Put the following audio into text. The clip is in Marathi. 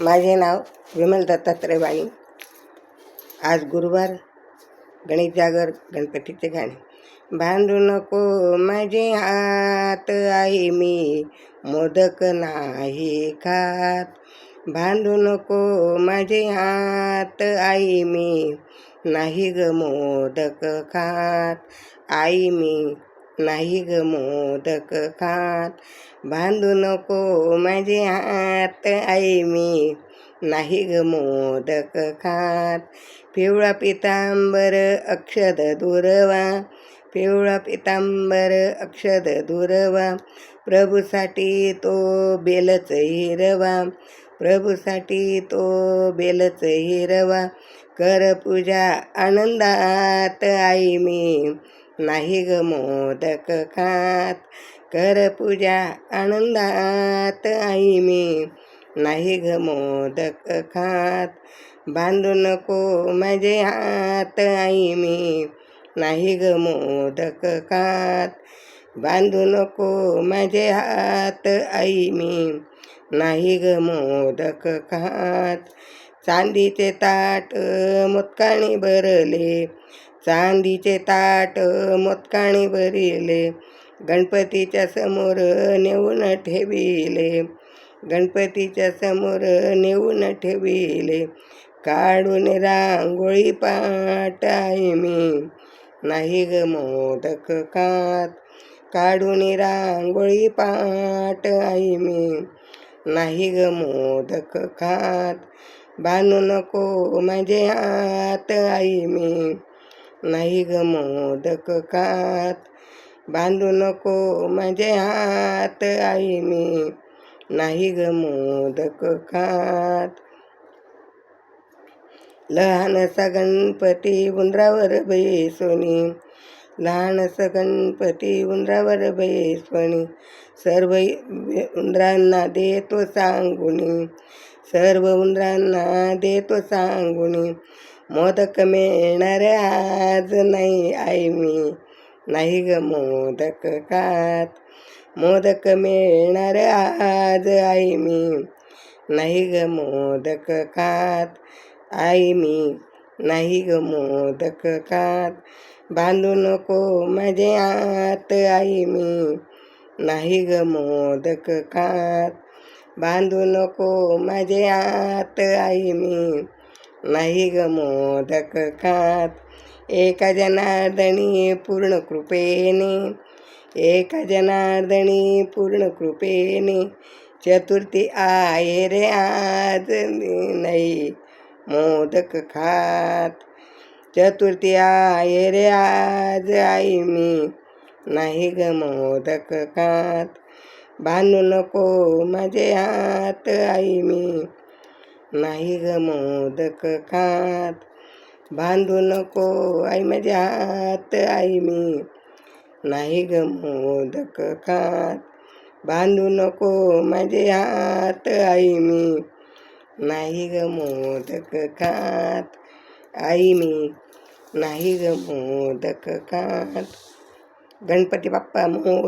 माझे नाव विमल दत्तात्रय वाणी आज गुरुवार गणेश जागर गणपतीचे गाणे. बांधू नको माझे हात आई मी मोदक नाही खात. बांधू नको माझे हात आई मी नाही ग मोदक खात. आई मी नाही ग मोदक खात. बांधू नको माझे हात आई मी. नाही ग मोदक खात. पिवळा पितांबर अक्षद दुरवा. पिवळा पितांबर अक्षद दुरवा. प्रभूसाठी तो बेलच हिरवा. प्रभूसाठी तो बेलच हिरवा. कर पूजा आनंदात आई मी. नाही ग मोदक खात. कर पूजा आनंदात आई मी. नाही ग मोदक खात. बांधू नको माझे हात आई मी. नाही ग मोदक खात. बांधू नको माझे हात आई मी. नाही ग मोदक खात. चांदीचे ताट मुतकाणी भरले. चांदीचे ताट मोतकाणी भरिले गणपतीच्या समोर नेऊन ठेविले गणपतीच्या समोर नेऊन ठेविले. काढून रांगोळी पाट मी नाही ग मोदक खात काढून रांगोळी पाट आई मी नाही ग मोदक खात बांधू नको माझे हात आई मी. नाही ग मोदक खात. बांधू नको माझे हात आई मी. नाही ग मोदक खात. लहानसा गणपती उंदरावर बैसोनी. लहानसा गणपती उंदरावर बैसोनी. सर्व उंदरांना देतो सांगुनी. सर्व उंदरांना देतो सांगुनी. मोदक मिळणार आज नाही आई मी. नाही ग मोदक खात मोदक मिळणार आज आई मी. नाही ग मोदक खात आई मी. नाही ग मोदक खात बांधू नको माझे आत आई मी. नाही ग मोदक खात बांधू नको माझे आत आई मी. नाही ग मोदक खात. एका जनार्दनी पूर्ण कृपेने एका जनार्दनी पूर्ण कृपेने चतुर्थी आहे रे आज नाही मोदक खात. चतुर्थी आहे रे आज आई मी नाही ग मोदक खात. बांधू नको माझे हात आई मी नाही ग मोदक खात. बांधू नको आई माझे हात आई मी. नाही ग मोदक खात. बांधू नको माझे हात आई मी. नाही ग मोदक खात आई मी. नाही ग मोदक खात. गणपती बाप्पा मोरी